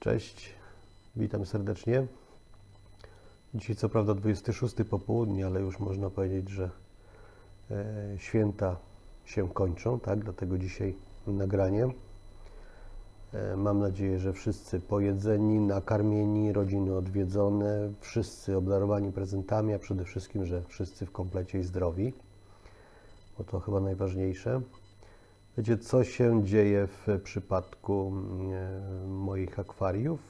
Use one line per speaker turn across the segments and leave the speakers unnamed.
Cześć, witam serdecznie. Dzisiaj co prawda 26 popołudnie, ale już można powiedzieć, że e, święta się kończą, tak? Dlatego dzisiaj nagranie. E, mam nadzieję, że wszyscy pojedzeni, nakarmieni, rodziny odwiedzone, wszyscy obdarowani prezentami, a przede wszystkim, że wszyscy w komplecie i zdrowi, bo to chyba najważniejsze. Wiecie, co się dzieje w przypadku e, moich akwariów?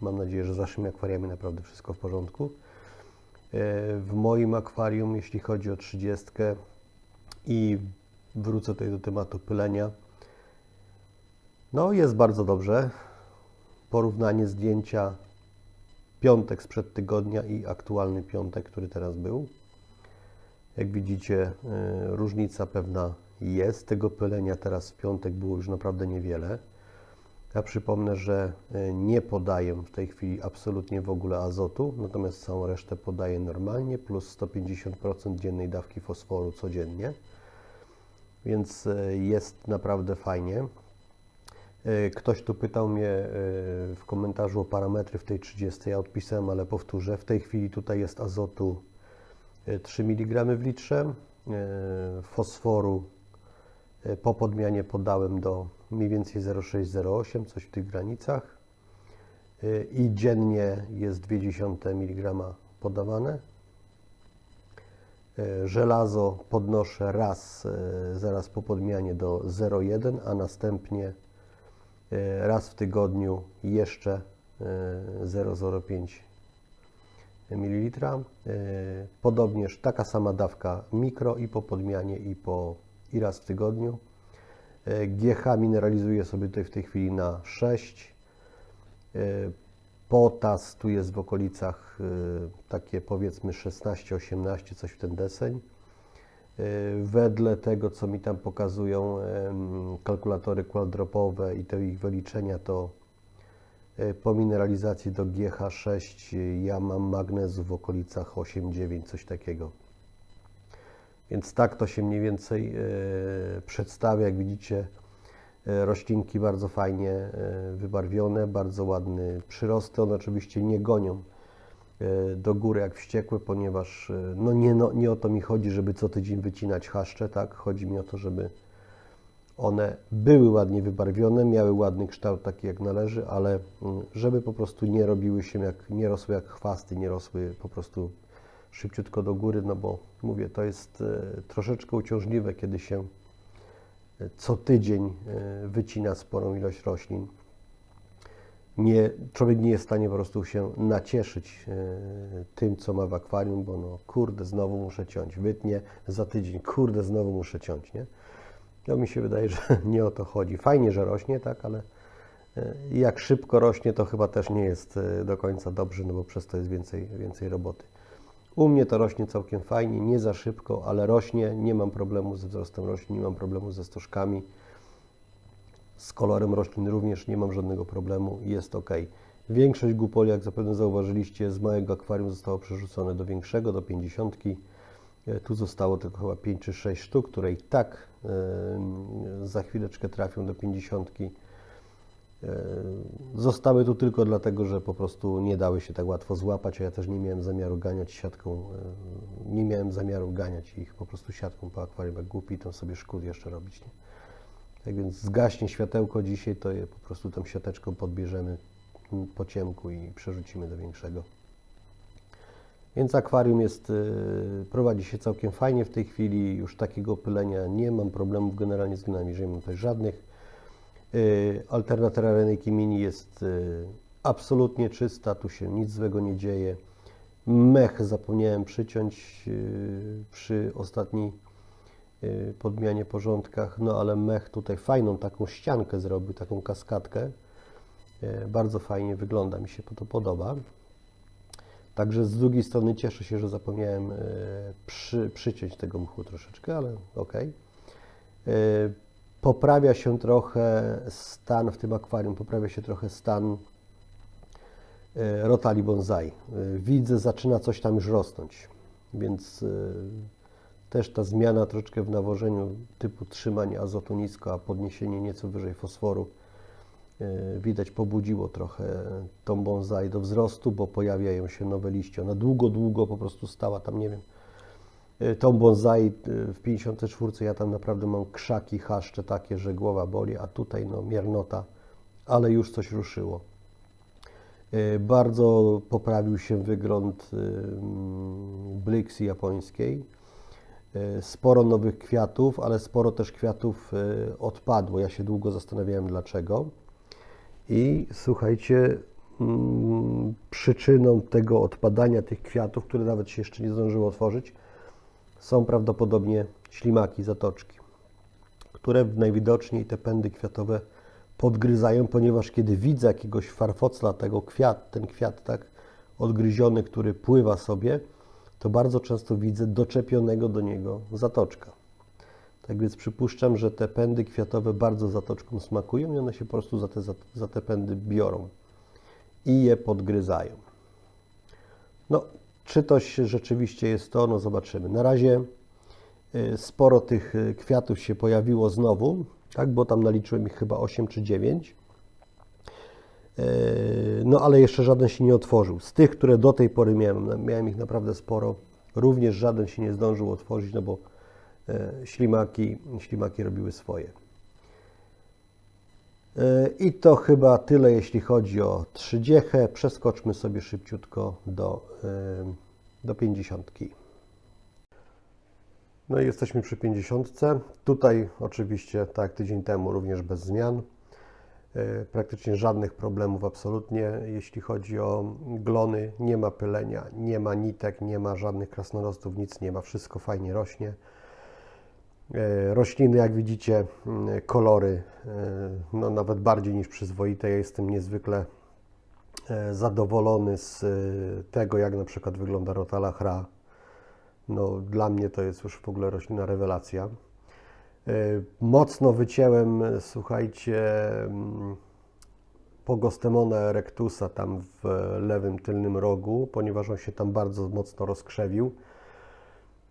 Mam nadzieję, że z Waszymi akwariami naprawdę wszystko w porządku. E, W moim akwarium, jeśli chodzi o 30 i wrócę tutaj do tematu pylenia, no jest bardzo dobrze. Porównanie zdjęcia piątek sprzed tygodnia i aktualny piątek, który teraz był. Jak widzicie, e, różnica pewna jest. Tego pylenia teraz w piątek było już naprawdę niewiele. Ja przypomnę, że e, nie podaję w tej chwili absolutnie w ogóle azotu, natomiast całą resztę podaję normalnie, plus 150% dziennej dawki fosforu codziennie. Więc e, jest naprawdę fajnie. E, Ktoś tu pytał mnie w komentarzu o parametry w tej 30. Ja odpisałem, ale powtórzę. W tej chwili tutaj jest azotu e, 3 mg w litrze, fosforu po podmianie podałem do mniej więcej 0,6-0,8, coś w tych granicach. E, I dziennie jest 0,2 mg podawane. E, Żelazo podnoszę raz, e, zaraz po podmianie do 0,1, a następnie e, raz w tygodniu jeszcze e, 0,05 ml. E, Podobnież taka sama dawka mikro i po podmianie i, po, i raz w tygodniu. E, GH mineralizuję sobie tutaj w tej chwili na 6. E, Potas tu jest w okolicach e, takie powiedzmy 16-18, coś w ten deseń. Wedle tego, co mi tam pokazują kalkulatory quadropowe i te ich wyliczenia, to po mineralizacji do GH6 ja mam magnezu w okolicach 8-9, coś takiego. Więc tak to się mniej więcej e, przedstawia. Jak widzicie, e, roślinki bardzo fajnie e, wybarwione, bardzo ładny przyrosty. One oczywiście nie gonią do góry jak wściekłe, ponieważ no nie, no nie o to mi chodzi, żeby co tydzień wycinać chaszcze, tak? Chodzi mi o to, żeby one były ładnie wybarwione, miały ładny kształt taki jak należy, ale mm, żeby po prostu nie robiły się jak, nie rosły jak chwasty, nie rosły po prostu szybciutko do góry, no bo mówię, to jest e, troszeczkę uciążliwe, kiedy się e, co tydzień e, wycina sporą ilość roślin. Nie, człowiek nie jest w stanie po prostu się nacieszyć tym, co ma w akwarium, bo no kurde, znowu muszę ciąć, wytnie za tydzień, kurde, znowu muszę ciąć, nie? No mi się wydaje, że nie o to chodzi. Fajnie, że rośnie, tak, ale jak szybko rośnie, to chyba też nie jest do końca dobrze, no bo przez to jest więcej, więcej roboty. U mnie to rośnie całkiem fajnie, nie za szybko, ale rośnie. Nie mam problemu ze wzrostem roślin, nie mam problemu ze stożkami. Z kolorem roślin również nie mam żadnego problemu, jest ok. Większość gupoli, jak zapewne zauważyliście, z małego akwarium zostało przerzucone do większego, do 50. E, Tu zostało tylko chyba 5 czy 6 sztuk, które i tak e, za chwileczkę trafią do 50. E, Zostały tu tylko dlatego, że po prostu nie dały się tak łatwo złapać, a ja też nie miałem zamiaru ganiać siatką, e, nie miałem zamiaru ganiać ich po prostu siatką po akwarium, jak głupi, to sobie szkód jeszcze robić. Nie? Tak więc zgaśnie światełko dzisiaj, to je po prostu tą siateczką podbierzemy mm, po ciemku i przerzucimy do większego. Więc akwarium jest, y, prowadzi się całkiem fajnie w tej chwili, już takiego pylenia nie mam problemów generalnie z gnami, że nie mam tutaj żadnych. Y, Alternatyra Renejki Mini jest y, absolutnie czysta, tu się nic złego nie dzieje. Mech zapomniałem przyciąć y, przy ostatniej podmianie porządkach, no ale mech tutaj fajną taką ściankę zrobił, taką kaskadkę. Bardzo fajnie wygląda, mi się to podoba. Także z drugiej strony cieszę się, że zapomniałem przy, przyciąć tego mchu troszeczkę, ale ok. Poprawia się trochę stan w tym akwarium, poprawia się trochę stan e, rotali bonsai. E, Widzę, zaczyna coś tam już rosnąć, więc e, też ta zmiana troszeczkę w nawożeniu typu trzymanie azotu nisko, a podniesienie nieco wyżej fosforu widać pobudziło trochę tą bonsai do wzrostu, bo pojawiają się nowe liście. Ona długo, długo po prostu stała tam, nie wiem, tą bonsai e, w 54 ja tam naprawdę mam krzaki, chaszcze takie, że głowa boli, a tutaj no miernota, ale już coś ruszyło. E, Bardzo poprawił się wygląd mm, Blixi japońskiej. Sporo nowych kwiatów, ale sporo też kwiatów odpadło. Ja się długo zastanawiałem dlaczego. I słuchajcie, mm, przyczyną tego odpadania tych kwiatów, które nawet się jeszcze nie zdążyły otworzyć, są prawdopodobnie ślimaki, zatoczki, które najwidoczniej te pędy kwiatowe podgryzają, ponieważ kiedy widzę jakiegoś farfocla, tego kwiat, ten kwiat tak odgryziony, który pływa sobie, to bardzo często widzę doczepionego do niego zatoczka. Tak więc przypuszczam, że te pędy kwiatowe bardzo zatoczką smakują i one się po prostu za te, za te pędy biorą i je podgryzają. No, czy to rzeczywiście jest to? No zobaczymy. Na razie y, sporo tych y, kwiatów się pojawiło znowu, tak, bo tam naliczyłem ich chyba 8 czy 9. Y, No ale jeszcze żaden się nie otworzył. Z tych, które do tej pory miałem, miałem ich naprawdę sporo, również żaden się nie zdążył otworzyć, no bo ślimaki, ślimaki robiły swoje. E, I to chyba tyle, jeśli chodzi o trzydziechę. Przeskoczmy sobie szybciutko do, e, do pięćdziesiątki. No i jesteśmy przy pięćdziesiątce. Tutaj oczywiście, tak tydzień temu, również bez zmian. E, Praktycznie żadnych problemów absolutnie, jeśli chodzi o glony. Nie ma pylenia, nie ma nitek, nie ma żadnych krasnolostów, nic nie ma. Wszystko fajnie rośnie. E, Rośliny, jak widzicie, mm, kolory, e, no nawet bardziej niż przyzwoite. Ja jestem niezwykle e, zadowolony z tego, jak na przykład wygląda Rotala Hra. No, dla mnie to jest już w ogóle roślina rewelacja. Mocno wycięłem, słuchajcie, mm, Pogostemona erectusa tam w lewym tylnym rogu, ponieważ on się tam bardzo mocno rozkrzewił.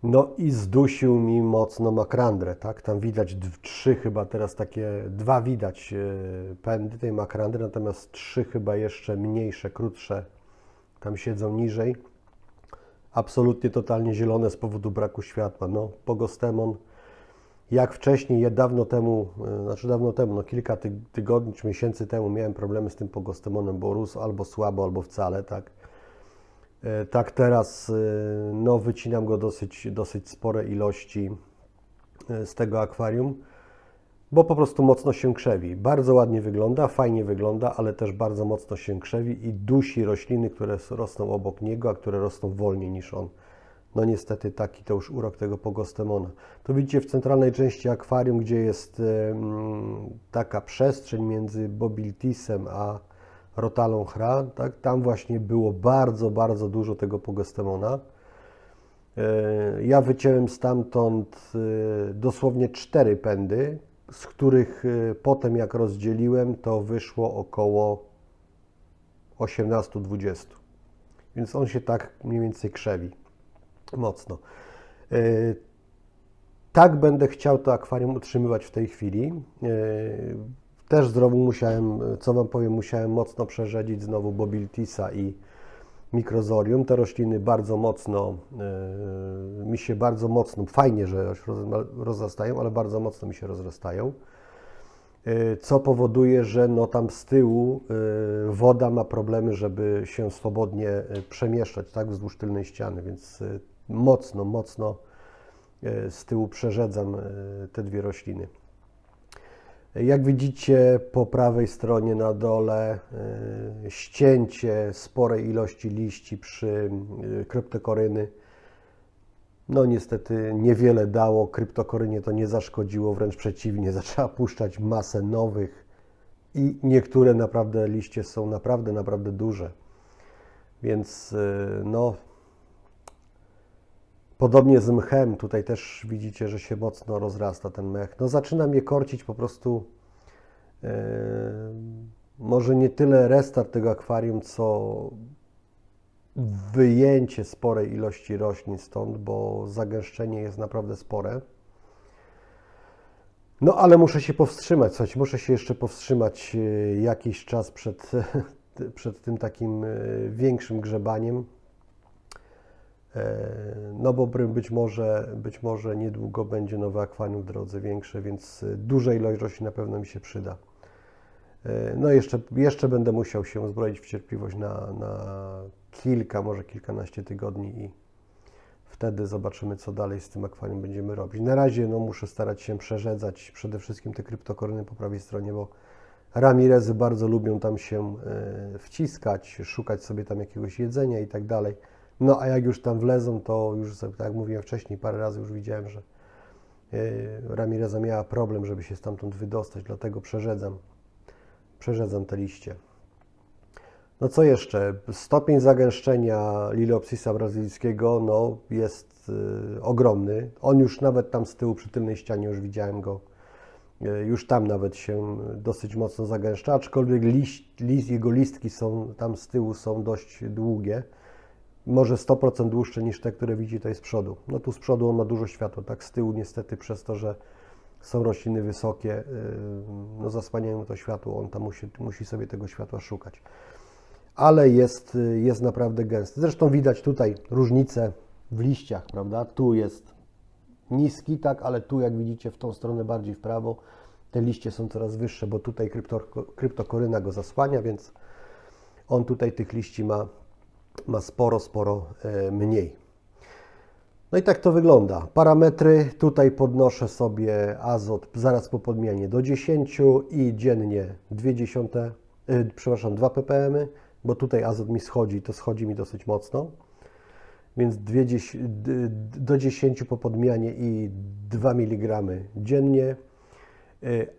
No i zdusił mi mocno makrandrę, tak? Tam widać trzy chyba teraz takie, dwa widać e, pędy tej makrandry, natomiast trzy chyba jeszcze mniejsze, krótsze tam siedzą niżej. Absolutnie totalnie zielone z powodu braku światła. No, pogostemon, jak wcześniej, ja dawno temu, e, znaczy dawno temu, no kilka ty, tygodni czy miesięcy temu miałem problemy z tym pogostemonem, bo rósł albo słabo, albo wcale, tak? E, Tak teraz, e, no wycinam go dosyć, dosyć spore ilości e, z tego akwarium, bo po prostu mocno się krzewi. Bardzo ładnie wygląda, fajnie wygląda, ale też bardzo mocno się krzewi i dusi rośliny, które rosną obok niego, a które rosną wolniej niż on. No niestety taki to już urok tego pogostemona. Tu widzicie w centralnej części akwarium, gdzie jest taka przestrzeń między Bobiltisem a Rotalą Hra, tak? tam właśnie było bardzo, bardzo dużo tego pogostemona. E, Ja wyciąłem stamtąd e, dosłownie cztery pędy, z których e, potem jak rozdzieliłem, to wyszło około 18-20. Więc on się tak mniej więcej krzewi mocno. Tak będę chciał to akwarium utrzymywać w tej chwili. Też znowu musiałem, co Wam powiem, musiałem mocno przerzedzić znowu Bobiltisa i mikrozorium. Te rośliny bardzo mocno, e, mi się bardzo mocno, fajnie, że rozrastają, ale bardzo mocno mi się rozrastają. E, Co powoduje, że no tam z tyłu e, woda ma problemy, żeby się swobodnie przemieszczać tak, wzdłuż tylnej ściany, więc mocno, mocno z tyłu przerzedzam te dwie rośliny. Jak widzicie po prawej stronie na dole e, ścięcie sporej ilości liści przy e, kryptokoryny. No niestety niewiele dało, kryptokorynie to nie zaszkodziło, wręcz przeciwnie, zaczęła puszczać masę nowych i niektóre naprawdę liście są naprawdę, naprawdę duże. Więc e, no Podobnie z mchem, tutaj też widzicie, że się mocno rozrasta ten mech. No zaczyna mnie korcić po prostu e, może nie tyle restart tego akwarium, co wyjęcie sporej ilości roślin stąd, bo zagęszczenie jest naprawdę spore. No ale muszę się powstrzymać, słuchajcie, muszę się jeszcze powstrzymać e, jakiś czas przed, przed tym takim e, większym grzebaniem. E, No bo bry- być może, być może niedługo będzie nowe akwarium w drodze większe, więc e, ilość roślin na pewno mi się przyda. E, No jeszcze, jeszcze będę musiał się uzbroić w cierpliwość na, na kilka, może kilkanaście tygodni i wtedy zobaczymy, co dalej z tym akwarium będziemy robić. Na razie no, muszę starać się przerzedzać przede wszystkim te kryptokoryny po prawej stronie, bo Ramirezy bardzo lubią tam się wciskać, szukać sobie tam jakiegoś jedzenia i tak dalej. No a jak już tam wlezą, to już, tak jak mówiłem wcześniej, parę razy już widziałem, że e, Ramireza miała problem, żeby się stamtąd wydostać, dlatego przerzedzam, przerzedzam te liście. No co jeszcze? Stopień zagęszczenia Liliopsisa brazylijskiego no, jest y, ogromny. On już nawet tam z tyłu przy tylnej ścianie już widziałem go. y, Już tam nawet się dosyć mocno zagęszcza, aczkolwiek liść, list, jego listki są tam z tyłu są dość długie. Może 100% dłuższe niż te, które widzi tutaj z przodu. No tu z przodu on ma dużo światła, tak z tyłu niestety przez to, że są rośliny wysokie, y, no zasłaniają to światło, on tam musi, musi sobie tego światła szukać ale jest, jest naprawdę gęsty. Zresztą widać tutaj różnicę w liściach, prawda? Tu jest niski, tak, ale tu jak widzicie w tą stronę bardziej w prawo te liście są coraz wyższe, bo tutaj krypto, kryptokoryna go zasłania, więc on tutaj tych liści ma, ma sporo, sporo e, mniej. No i tak to wygląda. Parametry tutaj podnoszę sobie azot zaraz po podmianie do 10 i dziennie 0,2, yy, przepraszam, 2 ppm, bo tutaj azot mi schodzi, to schodzi mi dosyć mocno. Więc 2, dzies- d- d- do 10 po podmianie i 2 mg dziennie.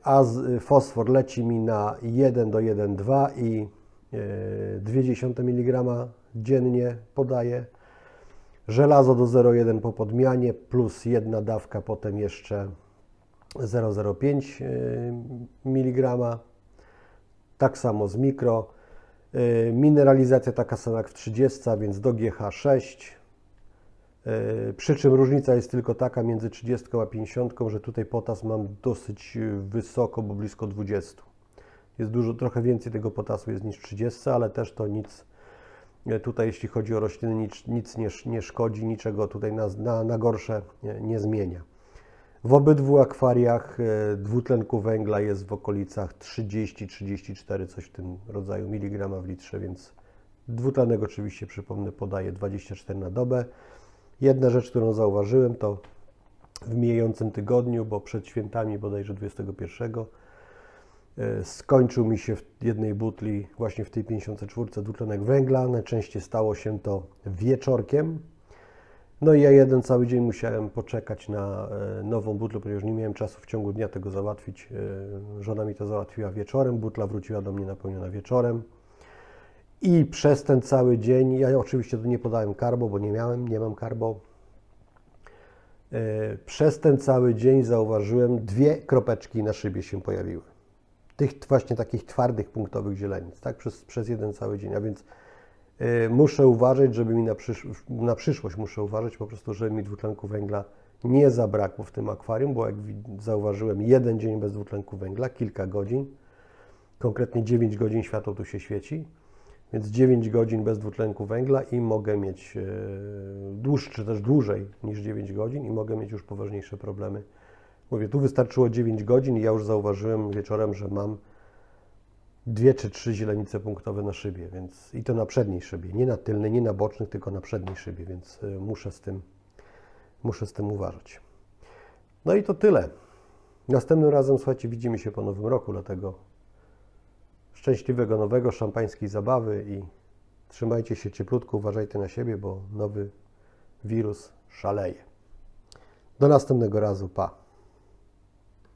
Az, y, fosfor leci mi na 1 do 1,2 i y, 0,2 mg dziennie podaję. Żelazo do 0,1 po podmianie plus jedna dawka, potem jeszcze 0,05 mg. Tak samo z mikro. Y, Mineralizacja taka sama jak w 30, a więc do GH6. Y, Przy czym różnica jest tylko taka między 30 a 50, że tutaj potas mam dosyć y, wysoko, bo blisko 20. Jest dużo, trochę więcej tego potasu jest niż 30, ale też to nic, y, tutaj jeśli chodzi o rośliny, nic, nic nie, nie szkodzi, niczego tutaj na, na, na gorsze nie, nie zmienia. W obydwu akwariach e, dwutlenku węgla jest w okolicach 30-34, coś w tym rodzaju miligrama w litrze, więc dwutlenek oczywiście, przypomnę, podaje 24 na dobę. Jedna rzecz, którą zauważyłem, to w mijającym tygodniu, bo przed świętami bodajże 21, e, skończył mi się w jednej butli, właśnie w tej 54 dwutlenek węgla. Najczęściej stało się to wieczorkiem, no i ja jeden cały dzień musiałem poczekać na e, nową butlę, ponieważ nie miałem czasu w ciągu dnia tego załatwić. E, Żona mi to załatwiła wieczorem, butla wróciła do mnie napełniona wieczorem. I przez ten cały dzień, ja oczywiście tu nie podałem karbo, bo nie miałem, nie mam karbo. E, Przez ten cały dzień zauważyłem, dwie kropeczki na szybie się pojawiły. Tych właśnie takich twardych, punktowych zielenic, tak? Przez, przez jeden cały dzień, a więc Y, Muszę uważać, żeby mi na, przysz na przyszłość muszę uważać po prostu, żeby mi dwutlenku węgla nie zabrakło w tym akwarium, bo jak zauważyłem, jeden dzień bez dwutlenku węgla, kilka godzin, konkretnie 9 godzin światło tu się świeci, więc 9 godzin bez dwutlenku węgla i mogę mieć e, dłuższy, czy też dłużej niż 9 godzin i mogę mieć już poważniejsze problemy. Mówię, tu wystarczyło 9 godzin i ja już zauważyłem wieczorem, że mam dwie czy trzy źrenice punktowe na szybie, więc i to na przedniej szybie, nie na tylnej, nie na bocznych, tylko na przedniej szybie, więc y, muszę z tym, muszę z tym uważać. No i to tyle. Następnym razem, słuchajcie, widzimy się po nowym roku, dlatego szczęśliwego nowego, szampańskiej zabawy i trzymajcie się cieplutko, uważajcie na siebie, bo nowy wirus szaleje. Do następnego razu, pa.